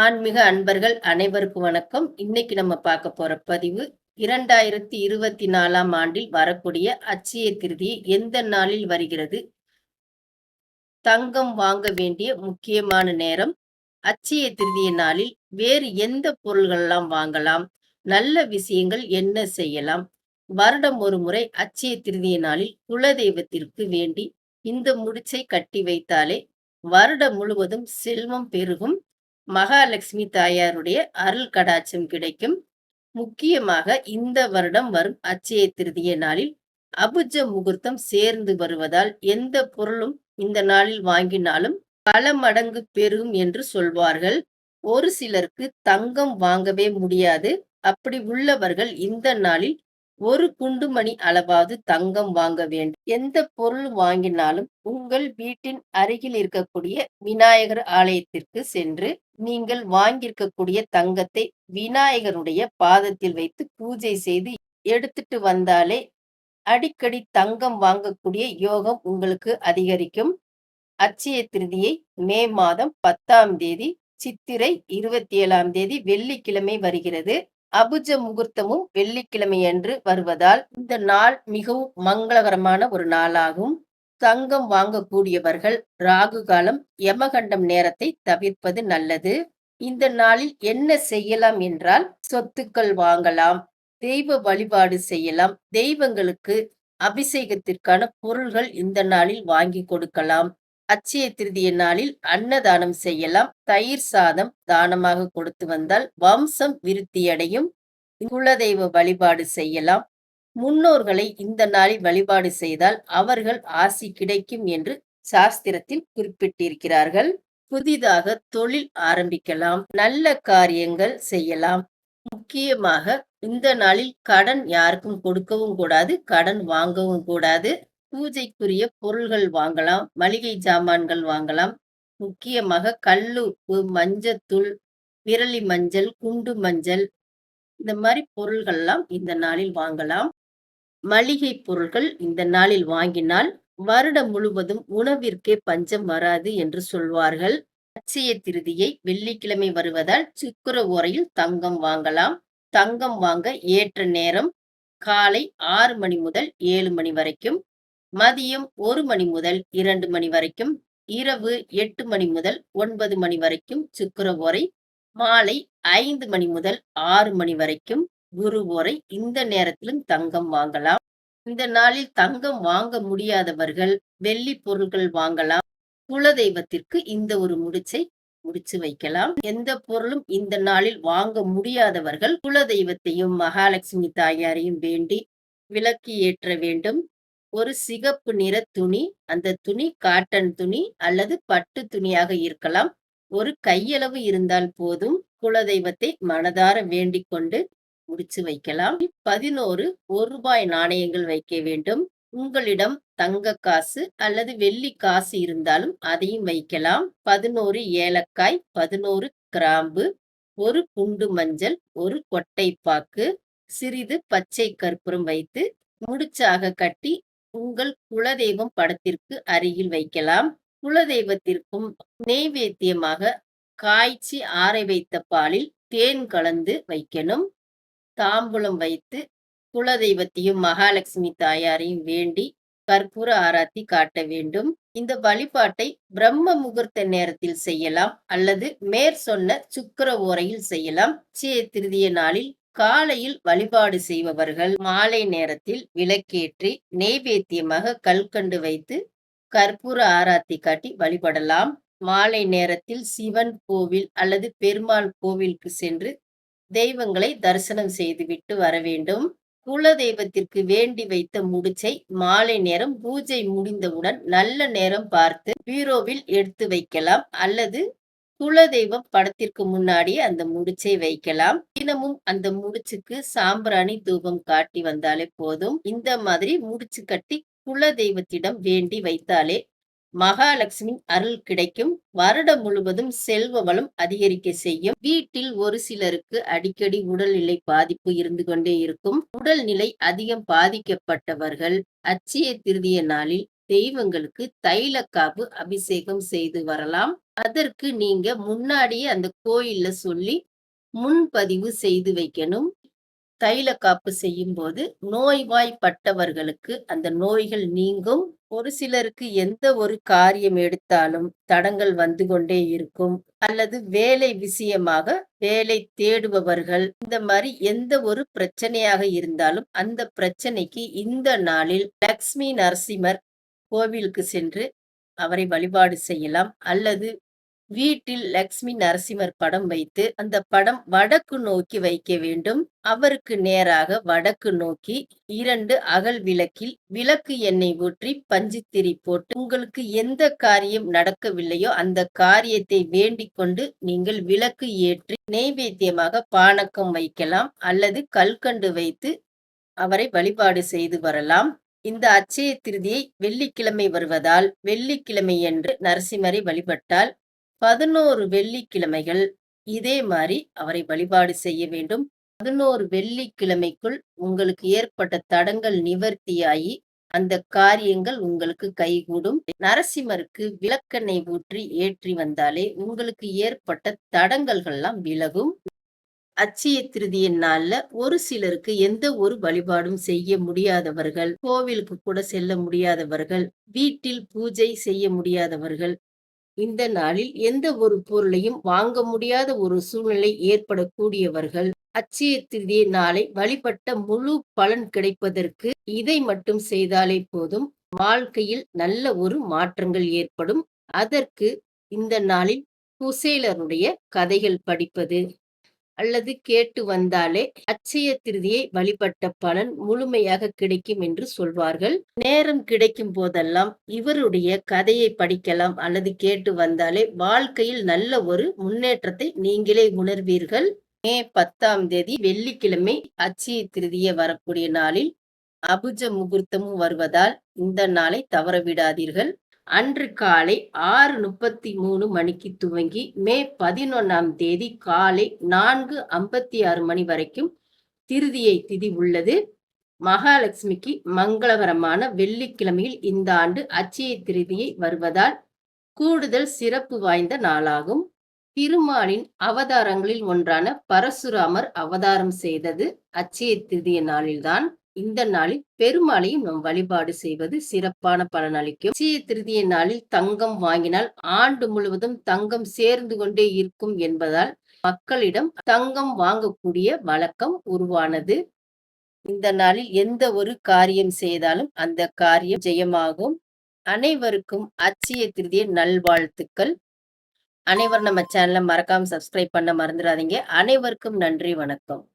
ஆன்மீக அன்பர்கள் அனைவருக்கும் வணக்கம். இன்னைக்கு நம்ம பார்க்க போற பதிவு இரண்டாயிரத்தி இருபத்தி நாலாம் ஆண்டில் வரக்கூடிய அச்சய திருதி எந்த நாளில் வருகிறது? தங்கம் வாங்க வேண்டிய முக்கியமான நேரம் அச்சய திருதிய நாளில் வேறு எந்த பொருள்கள்லாம் வாங்கலாம்? நல்ல விஷயங்கள் என்ன செய்யலாம்? வருடம் ஒரு முறை அச்சய திருதிய நாளில் குலதெய்வத்திற்கு வேண்டி இந்த முடிச்சை கட்டி வைத்தாலே வருடம் முழுவதும் செல்வம் பெருகும். மகாலட்சுமி தாயாருடைய அருள் கடாட்சம் கிடைக்கும். முக்கியமாக இந்த வருடம் வரும் அச்சய திருதிய நாளில் அபுஜ முகூர்த்தம் சேர்ந்து வருவதால் எந்த பொருளும் இந்த நாளில் வாங்கினாலும் பல மடங்கு பெருகும் என்று சொல்வார்கள். ஒரு சிலருக்கு தங்கம் வாங்கவே முடியாது. அப்படி உள்ளவர்கள் இந்த நாளில் ஒரு குண்டுமணி அளவாவது தங்கம் வாங்க வேண்டும். எந்த பொருள் வாங்கினாலும் உங்கள் வீட்டின் அருகில் இருக்கக்கூடிய விநாயகர் ஆலயத்திற்கு சென்று நீங்கள் வாங்கியிருக்கக்கூடிய தங்கத்தை விநாயகருடைய பாதத்தில் வைத்து பூஜை செய்து எடுத்துட்டு வந்தாலே அடிக்கடி தங்கம் வாங்கக்கூடிய யோகம் உங்களுக்கு அதிகரிக்கும். அச்சய திருதியை மே மாதம் பத்தாம் தேதி சித்திரை இருபத்தி ஏழாம் தேதி வெள்ளிக்கிழமை வருகிறது. அபுஜ முகூர்த்தமும் வெள்ளிக்கிழமையன்று வருவதால் இந்த நாள் மிகவும் மங்களகரமான ஒரு நாளாகும். தங்கம் வாங்கக்கூடியவர்கள் ராகு காலம் யமகண்டம் நேரத்தை தவிர்ப்பது நல்லது. இந்த நாளில் என்ன செய்யலாம் என்றால் சொத்துக்கள் வாங்கலாம் தெய்வ வழிபாடு செய்யலாம் தெய்வங்களுக்கு அபிஷேகத்திற்கான பொருள்கள் இந்த நாளில் வாங்கி கொடுக்கலாம். அச்சய திருதிய நாளில் அன்னதானம் செய்யலாம். தயிர் சாதம் தானமாக கொடுத்து வந்தால் வம்சம் விருத்தியடையும். குலதெய்வ வழிபாடு செய்யலாம். முன்னோர்களை இந்த நாளில் வழிபாடு செய்தால் அவர்கள் ஆசி கிடைக்கும் என்று சாஸ்திரத்தில் குறிப்பிட்டிருக்கிறார்கள். புதிதாக தொழில் ஆரம்பிக்கலாம். நல்ல காரியங்கள் செய்யலாம். முக்கியமாக இந்த நாளில் கடன் யாருக்கும் கொடுக்கவும் கூடாது. கடன் வாங்கவும் கூடாது. பூஜைக்குரிய பொருள்கள் வாங்கலாம் மளிகை ஜாமான்கள் வாங்கலாம். முக்கியமாக கல்லுப்பு மஞ்சத்தூள் விரலி மஞ்சள் குண்டு மஞ்சள் இந்த மாதிரி பொருள்கள்லாம் இந்த நாளில் வாங்கலாம். மளிகை பொருள்கள் இந்த நாளில் வாங்கினால் வருடம் முழுவதும் உணவிற்கே பஞ்சம் வராது என்று சொல்வார்கள். அச்சய திருதியை வெள்ளிக்கிழமை வருவதால் சுக்கர ஓரையில் தங்கம் வாங்கலாம். தங்கம் வாங்க ஏற்ற நேரம் காலை ஆறு மணி முதல் ஏழு மணி வரைக்கும் மதியம் ஒரு மணி முதல் இரண்டு மணி வரைக்கும் இரவு எட்டு மணி முதல் ஒன்பது மணி வரைக்கும் சுக்கர ஓரை மாலை ஐந்து மணி முதல் ஆறு மணி வரைக்கும் குரு ஓரை இந்த நேரத்திலும் தங்கம் வாங்கலாம். இந்த நாளில் தங்கம் வாங்க முடியாதவர்கள் வெள்ளி பொருட்கள் வாங்கலாம். குலதெய்வத்திற்கு இந்த ஒரு முடிச்சை முடிச்சு வைக்கலாம். எந்த பொருளும் இந்த நாளில் வாங்க முடியாதவர்கள் குலதெய்வத்தையும் மகாலட்சுமி தாயாரையும் வேண்டி விளக்கு ஏற்ற வேண்டும். ஒரு சிகப்பு நிற துணி அந்த துணி காட்டன் துணி அல்லது பட்டு துணியாக இருக்கலாம். ஒரு கையளவு இருந்தால் போதும். குலதெய்வத்தை மனதார வேண்டிக் கொண்டு முடிச்சு வைக்கலாம். பதினோரு ஒரு ரூபாய் நாணயங்கள் வைக்க வேண்டும். உங்களிடம் தங்க காசு அல்லது வெள்ளி காசு இருந்தாலும் அதையும் வைக்கலாம். பதினோரு ஏலக்காய் பதினோரு கிராம்பு ஒரு குண்டு மஞ்சள் ஒரு கொட்டை பாக்கு சிறிது பச்சை கற்பூரம் வைத்து முடிச்சாக கட்டி உங்கள் குலதெய்வம் படத்திற்கு அருகில் வைக்கலாம். குலதெய்வத்திற்கும் நெய்வேத்தியமாக காய்ச்சி ஆற வைத்த பாலில் தேன் கலந்து வைக்கணும். தாம்பூலம் வைத்து குலதெய்வத்தையும் மகாலட்சுமி தாயாரையும் வேண்டி கற்பூர ஆராத்தி காட்ட வேண்டும். இந்த வழிபாட்டை பிரம்ம முகூர்த்த நேரத்தில் செய்யலாம் அல்லது மேற் சொன்ன சுக்கர ஓரையில் செய்யலாம். சே திருதிய நாளில் காலையில் வழிபாடு செய்பவர்கள் மாலை நேரத்தில் விளக்கேற்றி நெய்வேத்தியமாக கல்கண்டு வைத்து கற்பூர ஆராத்தி காட்டி வழிபடலாம். மாலை நேரத்தில் சிவன் கோவில் அல்லது பெருமாள் கோவிலுக்கு சென்று தெய்வங்களை தரிசனம் செய்துவிட்டு வர வேண்டும். குல தெய்வத்திற்கு வேண்டி வைத்த முடிச்சை மாலை நேரம் பூஜை முடிந்தவுடன் நல்ல நேரம் பார்த்து பீரோவில் எடுத்து வைக்கலாம். அல்லது குலதெய்வம் படத்திற்கு முன்னாடி அந்த முடிச்சை வைக்கலாம். தினமும் அந்த முடிச்சுக்கு சாம்பிராணி தூபம் காட்டி வந்தாலே போதும். இந்த மாதிரி முடிச்சு கட்டி குல தெய்வத்திடம் வேண்டி வைத்தாலே மகாலட்சுமி அருள் கிடைக்கும். வருடம் முழுவதும் செல்வ வளம் அதிகரிக்க செய்யும். வீட்டில் ஒரு சிலருக்கு அடிக்கடி உடல்நிலை பாதிப்பு இருந்து கொண்டே இருக்கும். உடல்நிலை அதிகம் பாதிக்கப்பட்டவர்கள் அச்சய திருதிய நாளில் தெய்வங்களுக்கு தைலக்காப்பு அபிஷேகம் செய்து வரலாம். அதற்கு நீங்க முன்னாடியே அந்த கோயில்ல சொல்லி முன்பதிவு செய்து வைக்கணும். தைல காப்பு செய்யும்போது நோய்வாய்ப்பட்டவர்களுக்கு அந்த நோய்கள் நீங்கும். ஒரு சிலருக்கு எந்த ஒரு காரியம் எடுத்தாலும் தடங்கல் வந்து கொண்டே இருக்கும். அல்லது வேலை விஷயமாக வேலை தேடுபவர்கள் இந்த மாதிரி எந்த ஒரு பிரச்சனையாக இருந்தாலும் அந்த பிரச்சனைக்கு இந்த நாளில் லக்ஷ்மி நரசிம்மர் கோவிலுக்கு சென்று அவரை வழிபாடு செய்யலாம். அல்லது வீட்டில் லக்ஷ்மி நரசிம்மர் படம் வைத்து அந்த படம் வடக்கு நோக்கி வைக்க வேண்டும். அவருக்கு நேராக வடக்கு நோக்கி இரண்டு அகல் விளக்கில் விளக்கு எண்ணெய் ஊற்றி பஞ்சுத்திரி போட்டு உங்களுக்கு எந்த காரியம் நடக்கவில்லையோ அந்த காரியத்தை வேண்டிக் கொண்டு நீங்கள் விளக்கு ஏற்றி நெய்வேத்தியமாக பானக்கம் வைக்கலாம் அல்லது கல்கண்டு வைத்து அவரை வழிபாடு செய்து வரலாம். இந்த அச்சய திருதியை வெள்ளிக்கிழமை வருவதால் வெள்ளிக்கிழமையன்று நரசிம்மரை வழிபட்டால் பதினோரு வெள்ளிக்கிழமைகள் இதே மாதிரி அவரை வழிபாடு செய்ய வேண்டும். பதினோரு வெள்ளிக்கிழமைக்குள் உங்களுக்கு ஏற்பட்ட தடங்கள் நிவர்த்தியாகி அந்த காரியங்கள் உங்களுக்கு கைகூடும். நரசிம்மருக்கு விளக்கெண்ணெய் ஊற்றி ஏற்றி வந்தாலே உங்களுக்கு ஏற்பட்ட தடங்கல்கள்லாம் விலகும். அச்சய திருதிய நாள்ல ஒரு சிலருக்கு எந்த ஒரு வழிபாடும் செய்ய முடியாதவர்கள், கோவிலுக்கு கூட செல்ல முடியாதவர்கள், வீட்டில் பூஜை செய்ய முடியாதவர்கள், இந்த நாளில் எந்த ஒரு பொருளையும் வாங்க முடியாத ஒரு சூழ்நிலை ஏற்படக்கூடியவர்கள். அச்சய திருதியை நாளை வழிபட்ட முழு பலன் கிடைப்பதற்கு இதை மட்டும் செய்தாலே போதும். வாழ்க்கையில் நல்ல ஒரு மாற்றங்கள் ஏற்படும். அதற்கு இந்த நாளில் குசேலருடைய கதைகள் படிப்பது. அல்லது கேட்டு வந்தாலே அச்சய திருதியை வழிபட்ட பலன் முழுமையாக கிடைக்கும் என்று சொல்வார்கள். நேரம் கிடைக்கும் போதெல்லாம் இவருடைய கதையை படிக்கலாம் அல்லது கேட்டு வந்தாலே வாழ்க்கையில் நல்ல ஒரு முன்னேற்றத்தை நீங்களே உணர்வீர்கள். மே பத்தாம் தேதி வெள்ளிக்கிழமை அச்சய திருதிய வரக்கூடிய நாளில் அபுஜ முகூர்த்தமும் வருவதால் இந்த நாளை தவற விடாதீர்கள் அன்று காலை ஆறு முப்பத்தி மூணு மணிக்கு துவங்கி மே பதினொன்னாம் தேதி காலை நான்கு ஐம்பத்தி ஆறு மணி வரைக்கும் திருதியை திதி உள்ளது. மகாலட்சுமிக்கு மங்களகரமான வெள்ளிக்கிழமையில் இந்த ஆண்டு அச்சய திருதியை வருவதால் கூடுதல் சிறப்பு வாய்ந்த நாளாகும். திருமாலின் அவதாரங்களில் ஒன்றான பரசுராமர் அவதாரம் செய்தது அச்சய திருதிய நாளில்தான். இந்த நாளில் பெருமாளையும் நாம் வழிபாடு செய்வது சிறப்பான பலன் அளிக்கும் சீய திருதிய நாளில் தங்கம் வாங்கினால் ஆண்டு முழுவதும் தங்கம் சேர்ந்து கொண்டே இருக்கும் என்பதால் மக்களிடம் தங்கம் வாங்கக்கூடிய வழக்கம் உருவானது. இந்த நாளில் எந்த ஒரு காரியம் செய்தாலும் அந்த காரியம் ஜெயமாகும். அனைவருக்கும் அச்சய திருதிய நல்வாழ்த்துக்கள். அனைவரும் நம்ம சேனலை மறக்காம சப்ஸ்கிரைப் பண்ண மறந்துடாதீங்க. அனைவருக்கும் நன்றி வணக்கம்.